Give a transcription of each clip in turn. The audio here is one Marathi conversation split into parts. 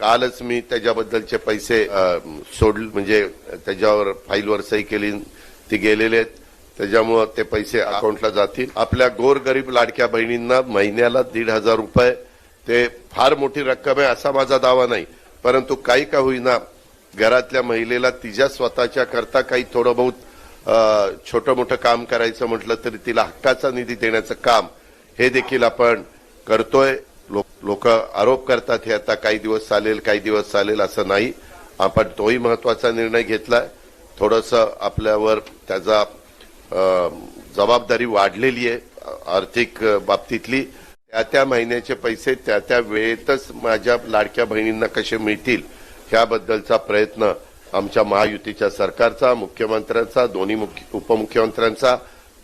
कालच मी त्याच्याबद्दलचे पैसे सोडले सोड म्हणजे त्याच्यावर फाईलवर सही केली ती गेलेले आहेत. त्याच्यामुळं ते पैसे अकाउंटला जातील. आपल्या गोरगरीब लाडक्या बहिणींना महिन्याला दीड हजार रुपये. ते फार मोठी रक्कम आहे असा माझा दावा नाही. परंतु काही का होईना घरातल्या महिलेला तिच्या स्वतःच्या करता काही थोडं बहुत छोटं मोठं काम करायचं म्हटलं तरी तिला हक्काचा निधी देण्याचं काम हे देखील आपण करतोय. लोक आरोप करतात हे आता काही दिवस चालेल काही दिवस चालेल असं नाही. आपण तोही महत्त्वाचा निर्णय घेतलाय. थोडस आपल्यावर त्याचा जबाबदारी वाढलेली आहे आर्थिक बाबतीतली. त्या त्या महिन्याचे पैसे त्या त्या वेळेतच माझ्या लाडक्या बहिणींना कसे मिळतील ह्याबद्दलचा प्रयत्न आमच्या महायुतीच्या सरकारचा मुख्यमंत्र्यांचा दोन्ही मुख्य उपमुख्यमंत्र्यांचा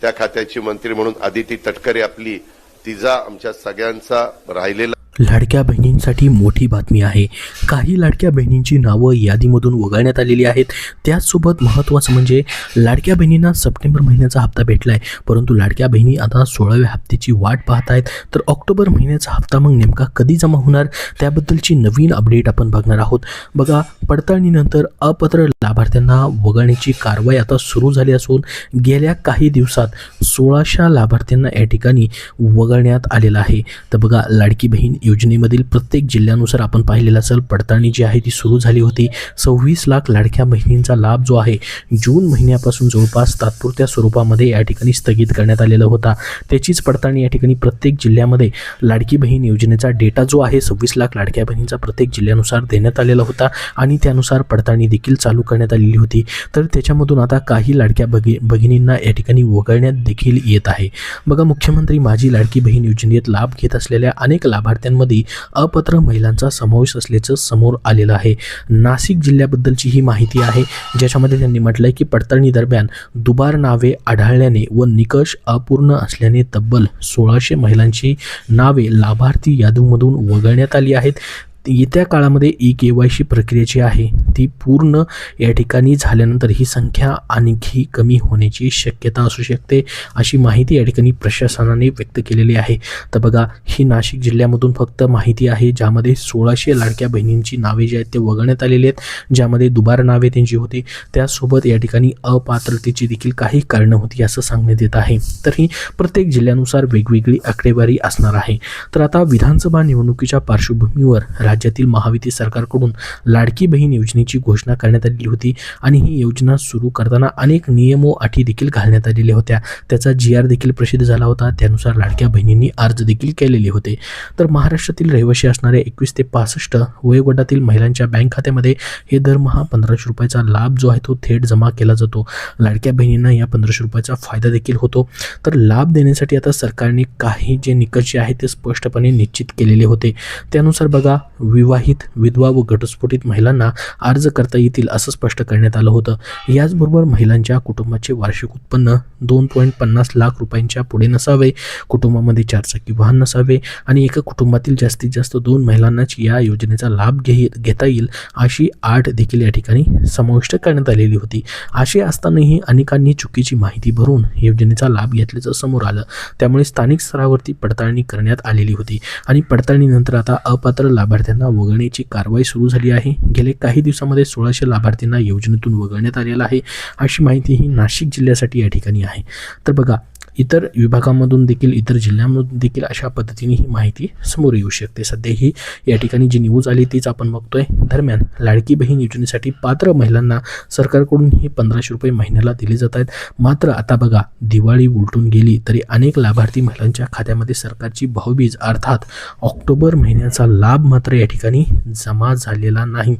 त्या खात्याची मंत्री म्हणून आदिती तटकरे आपली तिचा आमच्या सगळ्यांचा राहिलेला लाडक्या बहिणींसाठी मोठी बातमी आहे. काही लाडक्या बहिणींची नावं यादीमधून वगळण्यात आलेली आहेत. त्याचसोबत महत्त्वाचं म्हणजे लाडक्या बहिणींना सप्टेंबर महिन्याचा हप्ता भेटला आहे परंतु लाडक्या बहिणी आता सोळाव्या हप्त्याची वाट पाहत आहेत. तर ऑक्टोबर महिन्याचा हप्ता मग नेमका कधी जमा होणार? त्याबद्दलची नवीन अपडेट आपण बघणार आहोत. बघा पडताळणीनंतर अपात्र लाभार्थ्यांना वगळण्याची कारवाई आता सुरू झाली असून गेल्या काही दिवसात सोळाशा लाभार्थ्यांना या ठिकाणी वगळण्यात आलेलं आहे. तर बघा लाडकी बहीण योजनेमधील प्रत्येक जिल्ह्यानुसार आपण पाहिलेलं असेल पडताळणी जी आहे ती सुरू झाली होती. सव्वीस लाख लाडक्या बहिणींचा लाभ जो आहे जून महिन्यापासून जवळपास तात्पुरत्या स्वरूपामध्ये या ठिकाणी स्थगित करण्यात आलेला होता. त्याचीच पडताळणी या ठिकाणी प्रत्येक जिल्ह्यामध्ये लाडकी बहीण योजनेचा डेटा जो आहे सव्वीस लाख लाडक्या बहिणींचा प्रत्येक जिल्ह्यानुसार देण्यात आलेला होता आणि त्यानुसार पडताळणी देखील चालू करण्यात आलेली होती. तर त्याच्यामधून आता काही लाडक्या भगी भगिनींना या ठिकाणी वगळण्यात देखील येत आहे. बघा मुख्यमंत्री माझी लाडकी बहीण योजनेत लाभ घेत असलेल्या अनेक लाभार्थ्यांना लाभार्थ्यांमध्ये अपात्र महिलांचा समावेश असल्याचं समोर आलेलं आहे. नाशिक जिल्ह्याबद्दलची ही माहिती आहे. ज्याच्यामध्ये त्यांनी म्हटलंय की पडताळणी दरम्यान दुबार नावे आढळल्याने व निकष अपूर्ण असल्याने तब्बल सोळाशे महिलांची नावे लाभार्थी यादीमधून वगळण्यात आली आहेत. येत्या काळामध्ये ई के वाय सी प्रक्रिया जी आहे ती पूर्ण या ठिकाणी झाल्यानंतर ही संख्या आणखी कमी होण्याची शक्यता असू शकते अशी माहिती या ठिकाणी प्रशासनाने व्यक्त केलेली आहे. तर बघा ही नाशिक जिल्ह्यामधून फक्त माहिती आहे ज्यामध्ये सोळाशे लाडक्या बहिणींची नावे जी आहेत ते वगळण्यात आलेली आहेत. ज्यामध्ये दुबार नावे त्यांची होती त्यासोबत या ठिकाणी अपात्रतेची देखील काही कारणं होती असं सांगण्यात येत आहे. तर ही प्रत्येक जिल्ह्यानुसार वेगवेगळी आकडेवारी असणार आहे. तर आता विधानसभा निवडणुकीच्या पार्श्वभूमीवर राज्यातील महायुती सरकारकडून लाडकी बहीण योजनेची घोषणा करण्यात आलेली होती आणि ही योजना सुरू करताना अनेक नियमो अटी देखील घालण्यात आलेल्या होत्या. त्याचा जी आर देखील प्रसिद्ध झाला होता. त्यानुसार लाडक्या बहिणींनी अर्ज देखील केलेले होते. तर महाराष्ट्रातील रहिवासी असणाऱ्या एकवीस ते पासष्ट वयोगटातील महिलांच्या बँक खात्यामध्ये हे दरमहा पंधराशे रुपयाचा लाभ जो आहे तो थेट जमा केला जातो. लाडक्या बहिणींना या पंधराशे रुपयाचा फायदा देखील होतो. तर लाभ देण्यासाठी आता सरकारने काही जे निकष जे आहेत ते स्पष्टपणे निश्चित केलेले होते. त्यानुसार बघा विवाहित विधवा व घटस्फोटित महिलांना अर्ज करता येतील असं स्पष्ट करण्यात आलं होतं. याचबरोबर महिलांच्या कुटुंबाचे वार्षिक उत्पन्न दोन पॉईंट पन्नास लाख रुपयांच्या पुढे नसावे कुटुंबामध्ये चारचाकी वाहन नसावे आणि एका कुटुंबातील जास्तीत जास्त दोन महिलांनाच या योजनेचा लाभ घे घेता येईल अशी आठ देखील या ठिकाणी समाविष्ट करण्यात आलेली होती. अशी असतानाही अनेकांनी चुकीची माहिती भरून योजनेचा लाभ घेतल्याचं समोर आलं. त्यामुळे स्थानिक स्तरावरती पडताळणी करण्यात आलेली होती आणि पडताळणीनंतर आता अपात्र लाभार्थ्यांना वगळण्याची कारवाई सुरू झाली आहे. गेले काही दिवसामध्ये सोळाशे लाभार्थ्यांना योजनेतून वगळण्यात आलेलं आहे अशी माहिती ही नाशिक जिल्ह्यासाठी या ठिकाणी आहे. तर बघा इतर विभागामधून देखील इतर जिल्ह्यांमधून देखील अशा पद्धतीने ही माहिती समोर येऊ शकते. सध्या ही या ठिकाणी जी न्यूज आली तीच आपण बघतोय. दरम्यान लाडकी बहीण योजनेसाठी पात्र महिलांना सरकारकडून ही पंधराशे रुपये महिन्याला दिले जात आहेत. मात्र आता बघा दिवाळी उलटून गेली तरी अनेक लाभार्थी महिलांच्या खात्यामध्ये सरकारची भाऊबीज अर्थात ऑक्टोबर महिन्याचा लाभ मात्र या ठिकाणी जमा झालेला नाही.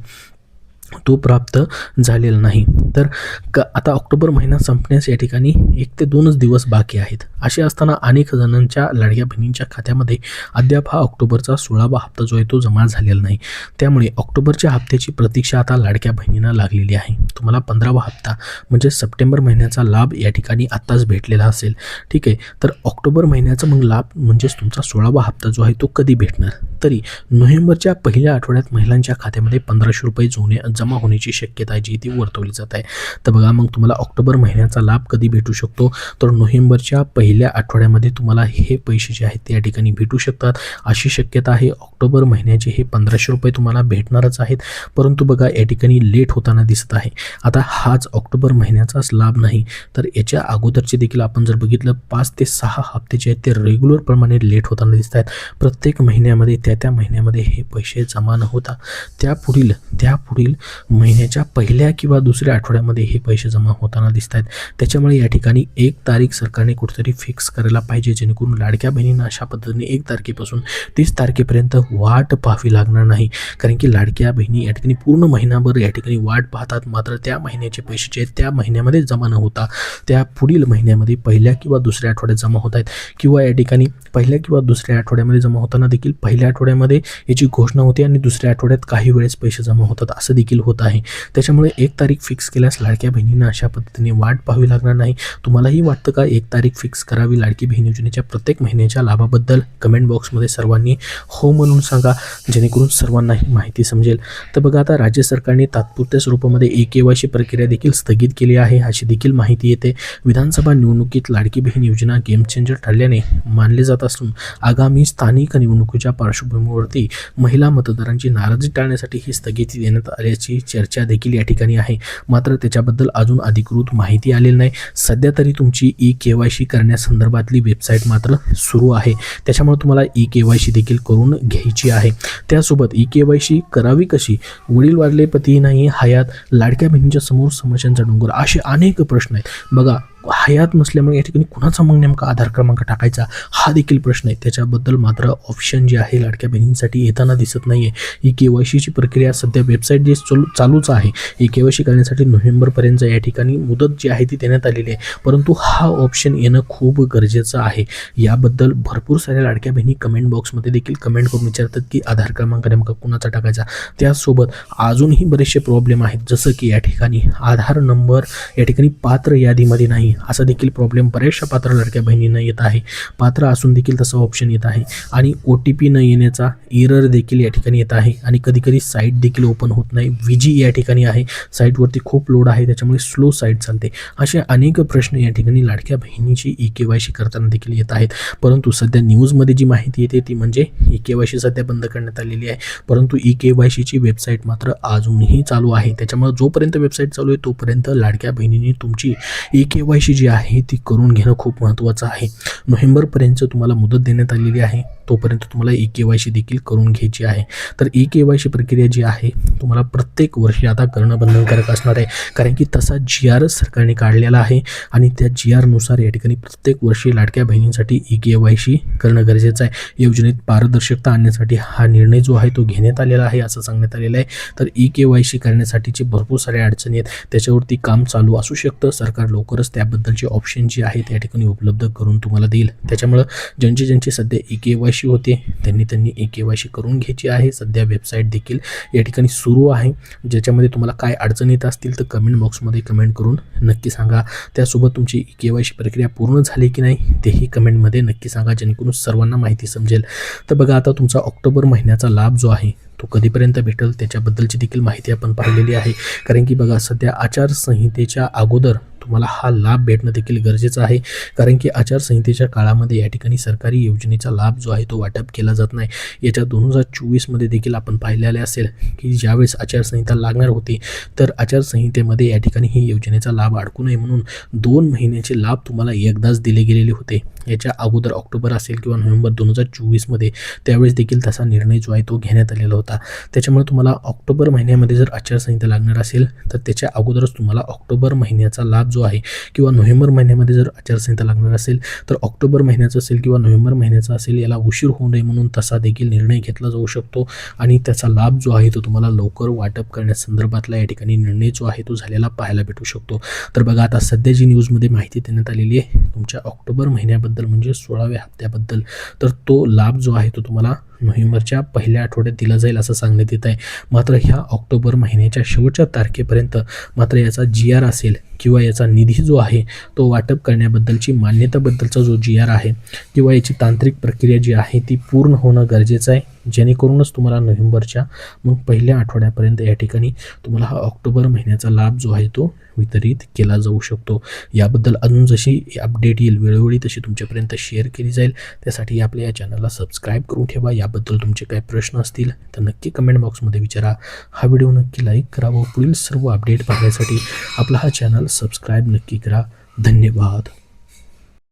तो प्राप्त झालेला नाही. तर क आता ऑक्टोबर महिना संपण्यास या ठिकाणी एक ते दोनच दिवस बाकी आहेत. असे असताना अनेक जणांच्या लाडक्या बहिणींच्या खात्यामध्ये अद्याप हा ऑक्टोबरचा सोळावा हप्ता जो आहे तो जमा झालेला नाही. त्यामुळे ऑक्टोबरच्या हप्त्याची प्रतीक्षा आता लाडक्या बहिणींना लागलेली आहे. तुम्हाला पंधरावा हप्ता म्हणजे सप्टेंबर महिन्याचा लाभ या ठिकाणी आत्ताच भेटलेला असेल. ठीक आहे? तर ऑक्टोबर महिन्याचा मग लाभ म्हणजेच तुमचा सोळावा हप्ता जो आहे तो कधी भेटणार? तरी नोव्हेंबरच्या पहिल्या आठवड्यात महिलांच्या खात्यामध्ये पंधराशे रुपये जुने जमा होण्याची शक्यता आहे जी ती वर्तवली जात आहे. तर बघा मग तुम्हाला ऑक्टोबर महिन्याचा लाभ कधी भेटू शकतो? तर नोव्हेंबरच्या पहिल्या आठवड्यामध्ये तुम्हाला हे पैसे जे आहेत ते या ठिकाणी भेटू शकतात. अशी शक्यता आहे ऑक्टोबर महिन्याचे हे पंधराशे रुपये तुम्हाला भेटणारच आहेत. परंतु बघा या ठिकाणी लेट होताना दिसत आहे. आता हाच ऑक्टोबर महिन्याचाच लाभ नाही. तर याच्या अगोदरचे देखील आपण जर बघितलं पाच ते सहा हप्ते जे आहेत ते रेग्युलर प्रमाणे लेट होताना दिसत आहेत. प्रत्येक महिन्यामध्ये त्या त्या महिन्यामध्ये हे पैसे जमा न होता त्या पुढील त्या पुढील महिन्याच्या पहिल्या किंवा दुसऱ्या आठवड्यामध्ये हे पैसे जमा होताना दिसत आहेत त्याच्यामुळे या ठिकाणी एक तारीख सरकारने कुठेतरी फिक्स करायला पाहिजे जेणेकरून लाडक्या बहिणींना अशा पद्धतीने एक तारखेपासून तीस तारखेपर्यंत वाट पाहावी लागणार नाही. कारण की लाडक्या बहिणी या ठिकाणी पूर्ण महिनाभर या ठिकाणी वाट पाहतात. मात्र त्या महिन्याचे पैसे जे त्या महिन्यामध्ये जमा न होता त्या पुढील महिन्यामध्ये पहिल्या किंवा दुसऱ्या आठवड्यात जमा होत आहेत. किंवा या ठिकाणी पहिल्या किंवा दुसऱ्या आठवड्यामध्ये जमा होताना देखील पहिल्या आठवड्यामध्ये याची घोषणा होते आणि दुसऱ्या आठवड्यात काही वेळेस पैसे जमा होतात असं देखील होत आहे. त्याच्यामुळे एक तारीख फिक्स केल्यास लाडक्या बहिणींना अशा पद्धतीने वाट पाहावी लागणार नाही. तुम्हालाही वाटतं का एक तारीख फिक्स करावी लाडकी बहीण योजनेच्या प्रत्येक महिन्याच्या लाभाबद्दल? कमेंट बॉक्समध्ये सर्वांनी हो म्हणून सांगा जेणेकरून सर्वांना ही माहिती समजेल. तर बघा आता राज्य सरकारने तात्पुरत्या स्वरूपामध्ये ए के वायची प्रक्रिया देखील स्थगित केली आहे. अशी देखील माहिती येते. विधानसभा निवडणुकीत लाडकी बहीण योजना गेम चेंजर ठरल्याने मानले जात असून आगामी स्थानिक निवडणुकीच्या पार्श्वभूमीवरती महिला मतदारांची नाराजी टाळण्यासाठी ही स्थगिती देण्यात आल्याची चर्चा देखील या ठिकाणी आहे. मात्र त्याच्याबद्दल अजून अधिकृत माहिती आलेली नाही. सध्या तरी तुमची ई के वाय सी करण्यासंदर्भातली वेबसाईट मात्र सुरू आहे. त्याच्यामुळे तुम्हाला ई के वाय सी देखील करून घ्यायची आहे. त्यासोबत ई के वाय सी करावी कशी? वडील वारले पती नाही हयात लाडक्या बहिणीच्या समोर समस्यांचा डोंगर असे अनेक प्रश्न आहेत. बघा हयात नसल्यामुळे या ठिकाणी कुणाचा मग नेमका आधार क्रमांक टाकायचा? हा देखील प्रश्न आहे. त्याच्याबद्दल मात्र ऑप्शन जे आहे लाडक्या बहिणींसाठी येताना दिसत नाही आहे ही के वाय सीची प्रक्रिया सध्या वेबसाईट जी चालू चालूच आहे ही के वाय सी करण्यासाठी नोव्हेंबरपर्यंत या ठिकाणी मुदत जी आहे ती देण्यात आलेली आहे. परंतु हा ऑप्शन येणं खूप गरजेचं आहे. याबद्दल भरपूर साऱ्या लाडक्या बहिणी कमेंट बॉक्समध्ये देखील कमेंट करून विचारतात की आधार क्रमांक नेमका कुणाचा टाकायचा? त्याचसोबत अजूनही बरेचसे प्रॉब्लेम आहेत. जसं की या ठिकाणी आधार नंबर या ठिकाणी पात्र यादीमध्ये नाही. असा देखील प्रॉब्लेम बऱ्याचशा पात्र लाडक्या बहिणींना येत आहे. पात्र असून देखील तसा ऑप्शन येत आहे. आणि ओ टी पी न येण्याचा एरर देखील या ठिकाणी येत आहे. आणि कधीकधी साईट देखील ओपन होत नाही. विजी जी या ठिकाणी आहे. साईटवरती खूप लोड आहे. त्याच्यामुळे स्लो साईट चालते. असे अनेक प्रश्न या ठिकाणी लाडक्या बहिणीची ई के वाय सी करताना देखील येत आहेत. परंतु सध्या न्यूजमध्ये जी माहिती येते ती म्हणजे ई के वाय सी सध्या बंद करण्यात आलेली आहे. परंतु ई के वाय सीची वेबसाईट मात्र अजूनही चालू आहे. त्याच्यामुळे जोपर्यंत वेबसाईट चालू आहे तोपर्यंत लाडक्या बहिणींनी तुमची ई के वाय सी जी आहे ती करून घेणं खूप महत्त्वाचं आहे. नोव्हेंबरपर्यंत तुम्हाला मुदत देण्यात आलेली आहे तोपर्यंत तुम्हाला ई के वाय सी देखील करून घ्यायची आहे. तर ई के वाय सी प्रक्रिया जी आहे तुम्हाला प्रत्येक वर्षी आता करणं बंधनकारक असणार आहे. कारण की तसा जी आर सरकारने काढलेला आहे आणि त्या जी आरनुसार या ठिकाणी प्रत्येक वर्षी लाडक्या बहिणींसाठी ई के वाय सी करणं गरजेचं आहे. योजनेत पारदर्शकता आणण्यासाठी हा निर्णय जो आहे तो घेण्यात आलेला आहे असं सांगण्यात आलेलं आहे. तर ई के वाय सी करण्यासाठीचे भरपूर साऱ्या अडचणी आहेत. त्याच्यावरती काम चालू असू शकतं. सरकार लवकरच त्या त्याबद्दलचे ऑप्शन जे आहेत त्या ठिकाणी उपलब्ध करून तुम्हाला देईल. त्याच्यामुळं ज्यांची ज्यांची सध्या ई के वाय सी होते त्यांनी त्यांनी ई के वाय सी करून घ्यायची आहे. सध्या वेबसाईट देखील या ठिकाणी सुरू आहे. ज्याच्यामध्ये तुम्हाला काय अडचण येत असतील तर कमेंट बॉक्समध्ये कमेंट करून नक्की सांगा. त्यासोबत तुमची ई के वाय सी प्रक्रिया पूर्ण झाली की नाही तेही कमेंटमध्ये नक्की सांगा. जेणेकरून सर्वांना माहिती समजेल. तर बघा आता तुमचा ऑक्टोबर महिन्याचा लाभ जो आहे तो कधीपर्यंत भेटेल? त्याच्याबद्दलची देखील माहिती आपण पाहिलेली आहे. कारण की बघा सध्या आचारसंहितेच्या अगोदर तुम्हाला हा लाभ भेटणं देखील गरजेचं आहे. कारण की आचारसंहितेच्या काळामध्ये या ठिकाणी सरकारी योजनेचा लाभ जो आहे तो वाटप केला जात नाही. याच्या दोन हजार चोवीसमध्ये देखील आपण पाहिलेले असेल की ज्यावेळेस आचारसंहिता लागणार होती तर आचारसंहितेमध्ये या ठिकाणी ही योजनेचा लाभ अडकू नये म्हणून दोन महिन्याचे लाभ तुम्हाला एकदाच दिले गेलेले होते. याच्या अगोदर ऑक्टोबर असेल किंवा नोव्हेंबर दोन हजार चोवीसमध्ये त्यावेळेस देखील तसा निर्णय जो आहे तो घेण्यात आलेला होता. त्याच्यामुळे तुम्हाला ऑक्टोबर महिन्यामध्ये जर आचारसंहिता लागणार असेल तर त्याच्या अगोदरच तुम्हाला ऑक्टोबर महिन्याचा लाभ जो आहे किंवा नोव्हेंबर महिन्यामध्ये जर आचारसंहिता लागणार असेल तर ऑक्टोबर महिन्याचा असेल किंवा नोव्हेंबर महिन्याचा असेल याला उशीर होऊ नये म्हणून तसा देखील निर्णय घेतला जाऊ शकतो. आणि त्याचा लाभ जो आहे तो तुम्हाला लवकर वाटप करण्यासंदर्भातला या ठिकाणी निर्णय जो आहे तो झालेला पाहायला भेटू शकतो. तर बघा आता सध्या जी न्यूजमध्ये माहिती देण्यात आलेली आहे तुमच्या ऑक्टोबर महिन्याबद्दल म्हणजे सोळाव्या हप्त्याबद्दल तर तो लाभ जो आहे तो तुम्हाला नोव्हेंबरच्या पहिल्या आठवड्यात दिला जाईल असं सांगण्यात येत आहे. मात्र ह्या ऑक्टोबर महिन्याच्या शेवटच्या तारखेपर्यंत मात्र याचा जी आर असेल किंवा याचा निधी जो आहे तो वाटप करण्याबद्दलची मान्यताबद्दलचा जो जी आर आहे किंवा याची तांत्रिक प्रक्रिया जी आहे ती पूर्ण होणं गरजेचं आहे. जेणेकरूनच तुम्हाला नोव्हेंबरच्या मग पहिल्या आठवड्यापर्यंत या ठिकाणी तुम्हाला हा ऑक्टोबर महिन्याचा लाभ जो आहे तो वितरित केला जाऊ शकतो. याबद्दल अजून जशी अपडेट येईल वेळोवेळी तशी तुमच्यापर्यंत शेअर केली जाईल. त्यासाठी आपल्या या चॅनलला सबस्क्राईब करून ठेवा. याबद्दल तुमचे काही प्रश्न असतील तर नक्की कमेंट बॉक्समध्ये विचारा. हा व्हिडिओ नक्की लाईक करा व पुढील सर्व अपडेट पाहण्यासाठी आपला हा चॅनल सबस्क्राईब नक्की करा. धन्यवाद.